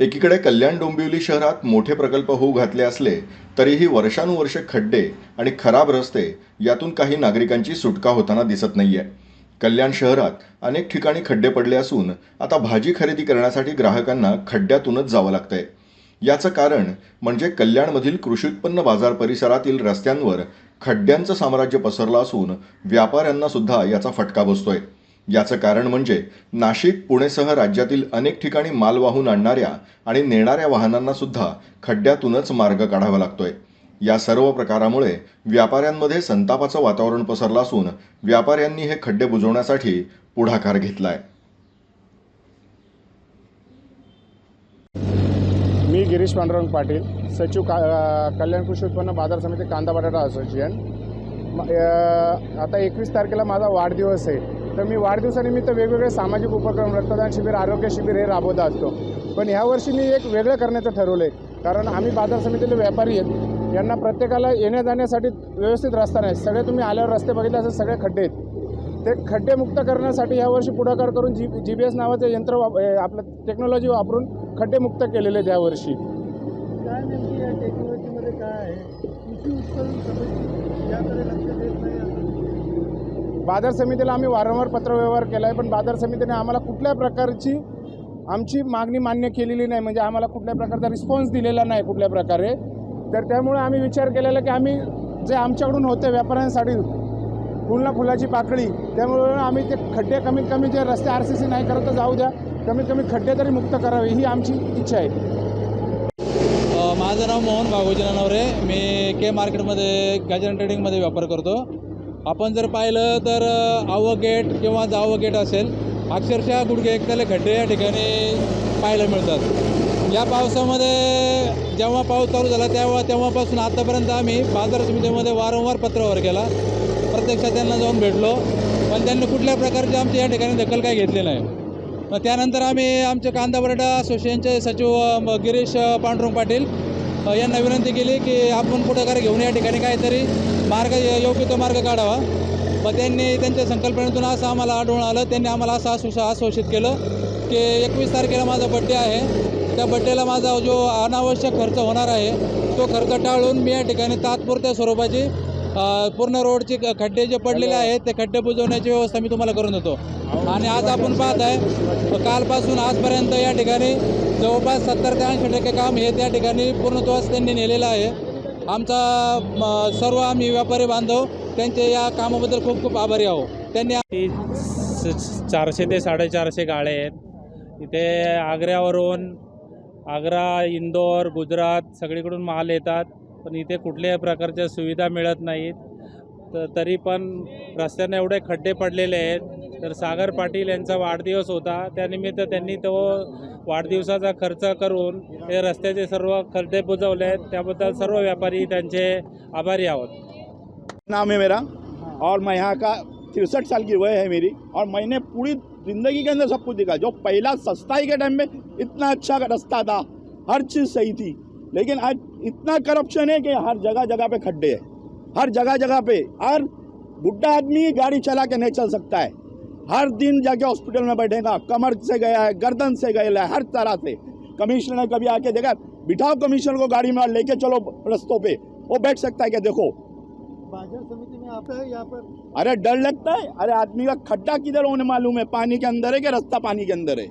एकीकडे कल्याण डोंबिवली शहरात मोठे प्रकल्प होऊ घातले असले तरीही वर्षानुवर्षे खड्डे आणि खराब रस्ते यातून काही नागरिकांची सुटका होताना दिसत नाहीये. कल्याण शहरात अनेक ठिकाणी खड्डे पडले असून आता भाजी खरेदी करण्यासाठी ग्राहकांना खड्ड्यातूनच जावं लागतंय. याचं कारण म्हणजे कल्याणमधील कृषी उत्पन्न बाजार परिसरातील रस्त्यांवर खड्ड्यांचं साम्राज्य पसरलं असून व्यापाऱ्यांना सुद्धा याचा फटका बसतोय. याचं कारण म्हणजे नाशिक पुणेसह राज्यातील अनेक ठिकाणी माल वाहून आणणाऱ्या आणि नेणाऱ्या वाहनांना सुद्धा खड्ड्यातूनच मार्ग काढावा लागतोय. या सर्व प्रकारामुळे व्यापाऱ्यांमध्ये संतापाचं वातावरण पसरलं असून व्यापाऱ्यांनी हे खड्डे बुजवण्यासाठी पुढाकार घेतलाय. मी गिरीश पांडुरंग पाटील सचिव का कल्याण कृषी उत्पन्न बाजार समिती कांदा बटाटा असोसिएशन. आता एकवीस तारखेला माझा वाढदिवस आहे. तर मी वाढदिवसानिमित्त वेगवेगळे सामाजिक उपक्रम रक्तदान शिबिर आरोग्य शिबिर हे राबवत असतो. पण ह्यावर्षी मी एक वेगळं करण्याचं ठरवलं आहे कारण आम्ही बाजार समितीतले व्यापारी आहेत. यांना प्रत्येकाला येण्या जाण्यासाठी व्यवस्थित रस्ता नाही. सगळे तुम्ही आल्यावर रस्ते बघितले असं सगळे खड्डे आहेत. ते खड्डे मुक्त करण्यासाठी यावर्षी पुढाकार करून जी जी बी एस नावाचं यंत्र वाप आपलं टेक्नॉलॉजी वापरून खड्डे मुक्त केलेले आहेत यावर्षी काय नेमकी या टेक्नॉलॉजीमध्ये काय आहे? कृषी उत्पादन समिती याकडे लक्ष बाजार समितीला आम्ही वारंवार पत्रव्यवहार केला आहे पण बाजार समितीने आम्हाला कुठल्या प्रकारची आमची मागणी मान्य केलेली नाही म्हणजे आम्हाला कुठल्या प्रकारचा रिस्पॉन्स दिलेला नाही कुठल्या प्रकारे. तर त्यामुळे आम्ही विचार केलेला की आम्ही जे आमच्याकडून होते व्यापाऱ्यांसाठी फुलना फुलाची पाकळी त्यामुळे आम्ही ते खड्डे कमीत कमी जे रस्ते आर सी सी नाही करत तर जाऊ द्या कमीत कमी खड्डे तरी मुक्त करावे ही आमची इच्छा आहे. माझं नाव मोहन भागोजी नानावरे मी के मार्केटमध्ये गॅजन ट्रेडिंगमध्ये व्यापार करतो. आपण जर पाहिलं तर आवं गेट किंवा जावं गेट असेल अक्षरशः गुडघे एकताले खड्डे या ठिकाणी पाहायला मिळतात. या पावसामध्ये जेव्हा पाऊस चालू झाला तेव्हा तेव्हापासून आतापर्यंत आम्ही बाजार समितीमध्ये वारंवार पत्रावर केला. प्रत्यक्षात त्यांना जाऊन भेटलो. पण त्यांनी कुठल्या प्रकारची आमची या ठिकाणी दखल काही घेतली नाही. मग त्यानंतर आम्ही आमचे कांदा बटाटा असोसिएशनचे सचिव गिरीश पांडुरंग पाटील यांना विनंती केली की आपण पुढाकार घेऊन या ठिकाणी काहीतरी मार्ग योग्य तो मार्ग काढावा. मग त्यांनी त्यांच्या संकल्पनेतून असं आम्हाला आढळून आलं. त्यांनी आम्हाला असं आश्वास आश्वासित केलं की एकवीस तारखेला माझा बड्डे आहे. त्या बड्डेला माझा जो अनावश्यक खर्च होणार आहे तो खर्च टाळून मी या ठिकाणी तात्पुरत्या स्वरूपाची पूर्ण रोडचे ख- खड्डे जे पडलेले आहेत ते खड्डे बुजवण्याची व्यवस्था मी तुम्हाला करून देतो. आणि आज आपण पाहत आहे कालपासून आजपर्यंत या ठिकाणी जवळपास सत्तर ते ऐंशी टक्के काम हे त्या ठिकाणी पूर्णत्वास त्यांनी नेलेलं आहे. आमचा म, सर्व आम्ही व्यापारी बांधव त्यांचे या कामाबद्दल खूप खूप आभारी आहोत. त्यांनी स- चारशे ते साडेचारशे गाड्या आहेत. इथे आग्र्यावरून आग्रा इंदोर गुजरात सगळीकडून माल येतात. पण इथे कुठल्याही प्रकारच्या सुविधा मिळत नाहीत. तर तरी पण रस्त्यांना एवढे खड्डे पडलेले आहेत. तर सागर पाटील यांचा वाढदिवस होता. त्यानिमित्त त्यांनी तो वाढदिवसाचा खर्च करून हे रस्त्याचे सर्व खड्डे बुजवले आहेत. त्याबद्दल सर्व व्यापारी त्यांचे आभारी आहोत. नाम है मेरा और मैं यहाँ का तिरसठ साल की वय है मेरी और मैंने पूरी ज़िंदगी के अंदर सब कुछ देखा। जो पहला सस्ताई के टाइम में इतना अच्छा रास्ता था हर चीज़ सही थी। लेकिन आज इतना करप्शन है कि हर जगह जगह पे खड्डे हैं। हर जगह जगह पे हर बुढ़ा आदमी गाड़ी चला के नहीं चल सकता है। हर दिन जाके हॉस्पिटल में बैठेगा कमर से गया है गर्दन से गया है हर तरह से। कमिश्नर ने कभी आके देखा बिठाओ कमिश्नर को गाड़ी में लेके चलो रस्तों पे। वो बैठ सकता है क्या? देखो। बाज़ार समिति में आता है यहाँ पर? अरे डर लगता है। अरे आदमी का खड्डा किधर होने मालूम है। पानी के अंदर है कि रास्ता पानी के अंदर है?